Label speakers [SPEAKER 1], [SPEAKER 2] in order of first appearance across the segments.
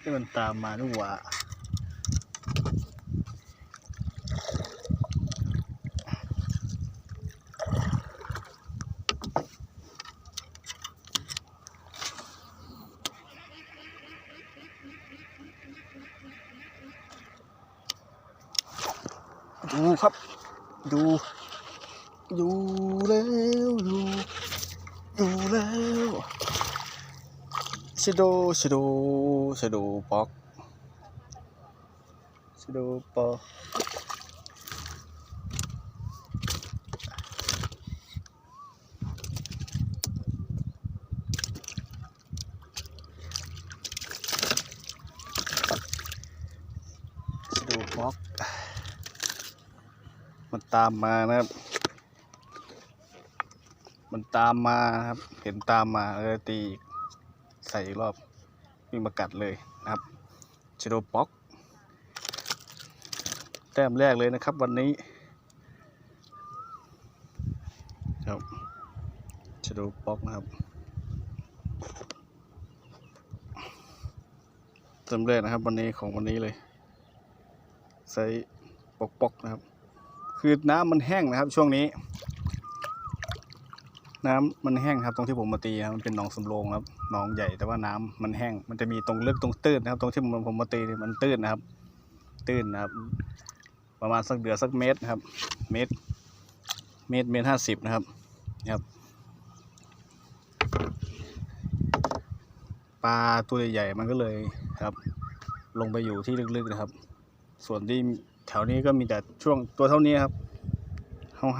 [SPEAKER 1] ที่มันตามมานี่หว่าดูครับ ดูดูแล้วดูดูแล้ว ชโดชโดชโดป๊อกชโดป๊อกชโดป๊อกมันตามมานะครับ มันตามมานะครับ เห็นตามมาเลยตีอีก ใส่อีกรอบวิ่งมากัดเลยนะครับชโดป๊อกแต้มแรกเลยนะครับวันนี้ครับชโดป๊อกนะครับแต้มแรกนะครับวันนี้ของวันนี้เลย ใส่ปอกปอกๆนะครับ คือน้ำมันแห้งนะครับช่วงนี้ น้ำมันแห้งครับตรงที่ผมมาตีครับมันเป็นหนองสำโรงครับหนองใหญ่แต่ว่าน้ำมันแห้ง มันจะมีตรงลึกตรงตื้นนะครับ ตรงที่ผมผมมาตีมันตื้นนะครับ ตื้นนะครับ ประมาณสักเดือสักเมตรนะครับ เมตร เมตรเมตรห้าสิบนะครับนี่ครับปลาตัวใหญ่ๆมันก็เลยครับ ลงไปอยู่ที่ลึกๆนะครับ ส่วนที่แถวนี้ก็มีแต่ช่วงตัวเท่านี้ครับ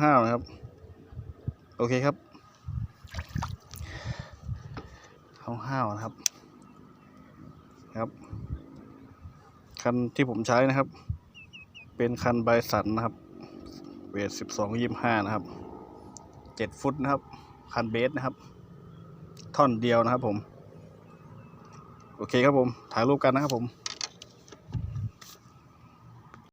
[SPEAKER 1] ห้าวๆนะครับ โอเคครับ ห้าวๆนะครับครับ คันที่ผมใช้นะครับ เป็นคันไบสันนะครับเวทสิบสองยี่ห้านะครับเจ็ดฟุตนะครับ คันเบสนะครับ ท่อนเดียวนะครับผม โอเคครับผม ถ่ายรูปกันนะครับผม